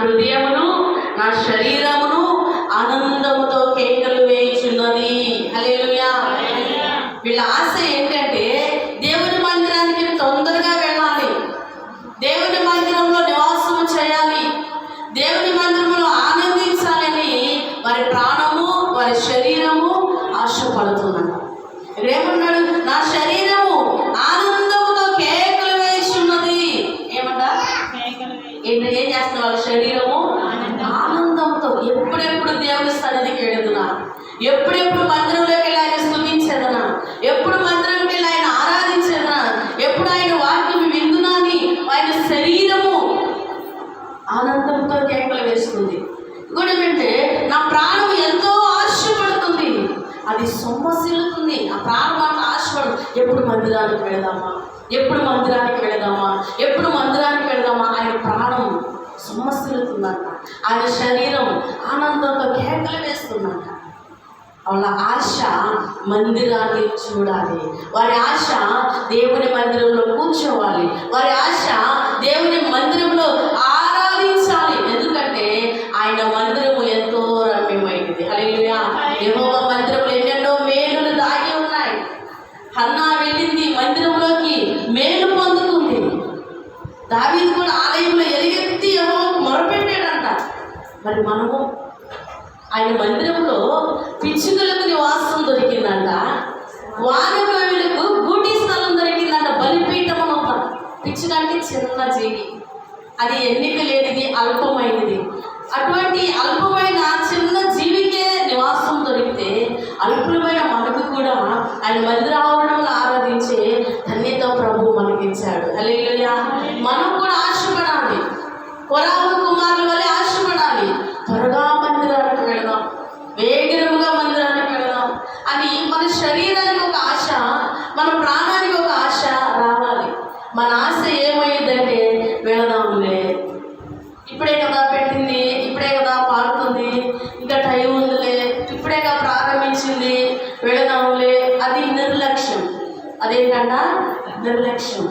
హృదయమును నా శరీరమును ఆనందముతో కేకలు వేయుచున్నది. హల్లెలూయా. వీళ్ళ ఆశ ఏంటంటే దేవుని మందిరానికి తొందరగా వెళ్ళాలి. దేవుని మందిరంలో నివాసం చేయాలి. దేవుని మందిరంలో ఆనందించాలని వారి ప్రాణము వారి శరీరము ఆశపడుతున్నారు. ఏమన్నాడు నా శరీరము ఆనందముతో కేకలు ఏంటి ఏం చేస్తున్న వాళ్ళ శరీరము ఆనందంతో ఎప్పుడెప్పుడు దేవుని సన్నిధికి వెళుతున్నా ఎప్పుడెప్పుడు మందిరంలోకి వెళ్ళి ఆయన స్థుతించేదనా ఎప్పుడు మందిరంకి వెళ్ళి ఆయన ఆరాధించేదనా? ఎప్పుడు ఆయన వాక్యం విందునా అని ఆయన శరీరము ఆనందంతో కేకలు వేస్తుంది. ఇంకోటి ఏంటంటే నా ప్రాణం ఎంతో ఆశపడుతుంది. అది సొమ్మసిల్లుతుంది ఆ ప్రాణం అంత ఆశపడు ఎప్పుడు మందిరానికి వెళదామా? ఎప్పుడు మందిరానికి వెళదామా? ఎప్పుడు మందిరానికి వెళదామా? సొమ్మసిల్లుతుందంట ఆయన శరీరం ఆనందంతో కేకలు వేస్తుందంట. వాళ్ళ ఆశ మందిరాన్ని చూడాలి. వారి ఆశ దేవుని మందిరంలో కూర్చోవాలి. వారి ఆశ దేవుని మందిరంలో ఆరాధించాలి. ఎందుకంటే ఆయన మందిరం దావీదు కూడా ఆలయంలో ఎలుగెత్తి యెహోవాకు మొరపెట్టాడంట. మరి మనము ఆయన మందిరంలో పిచ్చుకలకు నివాసం దొరికిందంట. వానకోవిలకు గూటి స్థలం దొరికిందంట. బలిపీఠం అంట పిచ్చుక అంటే చిన్న జీవి. అది ఎన్నిక లేనిది అల్పమైనది. అటువంటి అల్పమైన చిన్న జీవికే నివాసం దొరికితే అల్పమైన మనకు కూడా ఆయన మంది మనం కూడా ఆశపడాలి. కొరావు కుమారుల వల్లే ఆశపడాలి. త్వరగా మందిరానికి వెళదాం. వేగరముగా మందిరానికి వెళదాం. అని మన శరీరానికి ఒక ఆశ మన ప్రాణానికి ఒక ఆశ రావాలి. మన ఆశ ఏమైందంటే వెళదాములే ఇప్పుడే కదా పెట్టింది ఇప్పుడే కదా పాడుతుంది ఇంకా టైం ఉందిలే. ఇప్పుడే కదా ప్రారంభించింది. వెళదాములే అది నిర్లక్ష్యం. అదేంటంట? నిర్లక్ష్యం.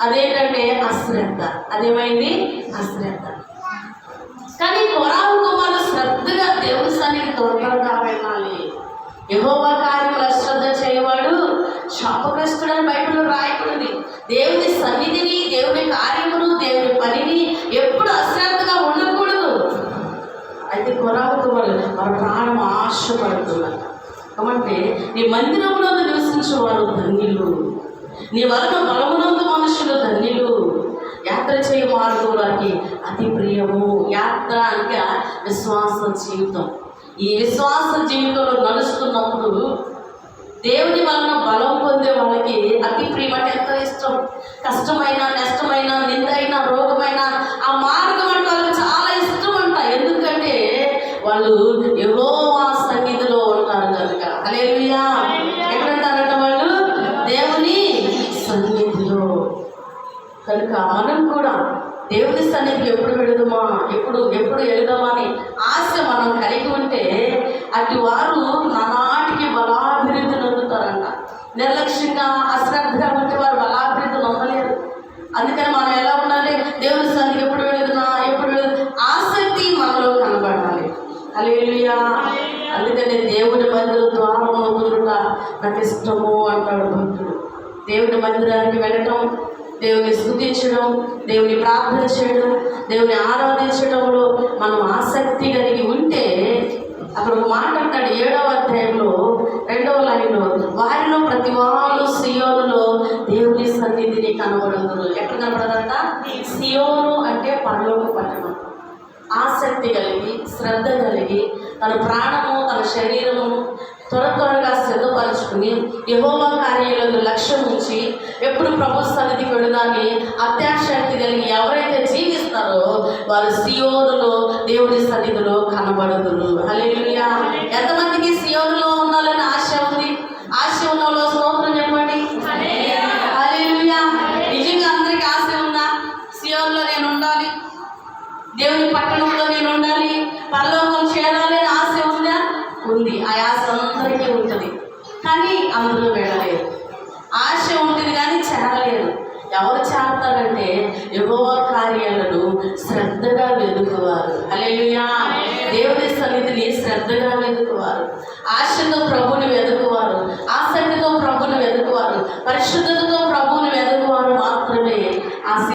అదేంటంటే అశ్రద్ధ. అదేమైంది? అశ్రద్ధ. కానీ కొరావు కుమారులు శ్రద్ధగా దేవుని సన్నిధి తొందరగా వెళ్ళాలి. యహోవా కార్యములు అశ్రద్ధ చేయవాడు శాపగ్రస్తుడని బైబిల్ రాయబడింది. దేవుని సన్నిధిని దేవుని కార్యమును దేవుని పనిని ఎప్పుడు అశ్రద్ధగా ఉండకూడదు. అయితే కొరావు కుమారులు వారి ప్రాణం ఆశపడుతున్నారు కాబట్టి నీ మందిరంలో నివసించేవారు ధన్యులు. నీ వలన బలమునందు మన ధన్యులు యాత్ర చేయ మార్గం వారికి అతి ప్రియము యాత్ర విశ్వాస జీవితం. ఈ విశ్వాస జీవితంలో నడుస్తున్నప్పుడు దేవుని వలన బలం పొందే వాళ్ళకి అతి ప్రియం అంటే ఎంతో ఇష్టం. కష్టమైన నష్టమైన నిందైన రోగమైన ఆ మార్గం అంటే వాళ్ళకి చాలా ఇష్టం అంట. ఎందుకంటే వాళ్ళు యెహోవా సన్నిధిలో ఉంటారు కనుక. హల్లెలూయా. ఎక్కడంటారంట వాళ్ళు? దేవుని సన్నిధిలో. కనుక మనం కూడా దేవుని సన్నిధికి ఎప్పుడు వెళదామా ఎప్పుడు ఎప్పుడు వెళదామా అని ఆశ మనం కలిగి ఉంటే అటు వారు నానాటికి బలాభివృద్ధి నొందుతారంట. నిర్లక్ష్యంగా అశ్రద్ధగా ఉంటే వారు బలాభివృద్ధి నొందలేరు. అందుకని మనం ఎలా ఉండాలి? దేవుని సన్నిధికి ఎప్పుడు వెళుతున్నా ఎప్పుడు ఆసక్తి మనలో కనబడాలి. అలేలుయా అందుకని దేవుని మందిరం ద్వారము నొందుట నాకు ఇష్టము అంటాడు భక్తుడు. దేవుని మందిరానికి వెళ్ళటం దేవుని స్థుతించడం దేవుని ప్రార్థన చేయడం దేవుని ఆరాధించడంలో మనం ఆసక్తి కలిగి ఉంటే అక్కడ ఒక మాట అంటాడు ఏడవ అధ్యాయంలో రెండవ లైన్లో వారిలో ప్రతి వారు సియోనులో దేవుని సన్నిధిని కనబడుతున్నారు ఎక్కడ కనబడదంట సియోను అంటే పరలోక పట్టణం. ఆసక్తి కలిగి శ్రద్ధ కలిగి తన ప్రాణము తన శరీరము త్వర త్వరగా సిద్ధపరచుకుని యహోవా కార్యాలకు లక్ష్యం నుంచి ఎప్పుడు ప్రభు సన్నిధికి వెళ్ళడానికి అత్యాశక్తి కలిగి ఎవరైతే జీవిస్తారో వారు సియోనులో దేవుని సన్నిధిలో కనబడుతురు హల్లెలూయా. ఎంతమందికి సియోనులో ఉండాలని ఆశ ఉంది? ఆశ ఉన్నలో స్తోత్రం చెప్పండి. హల్లెలూయా. నిజంగా అందరికీ ఆశ ఉందా? సియోన్లో నేను ఉండాలి. దేవుని పట్టణంలో నేను ఉండాలి. పరలోకం చేరాలి అని ఆశ ఉందా? ఉంది. ఆ ఆశ అందరికీ ఉంటుంది. కానీ అందరూ వెళ్ళలేదు. ఆశ ఉంటుంది కానీ చేరలేదు ఎవరు చేస్తారంటే ఎవో కార్యాలను శ్రద్ధగా వెతుకువారు అలెలుయా దేవుని సన్నిధిని శ్రద్ధగా వెతుకువారు ఆశతో ప్రభుని వెతుకువారు ఆసక్తితో ప్రభుని వెతుకువారు పరిశుద్ధతతో ప్రభుని వెతుకువారు మాత్రమే. ఆ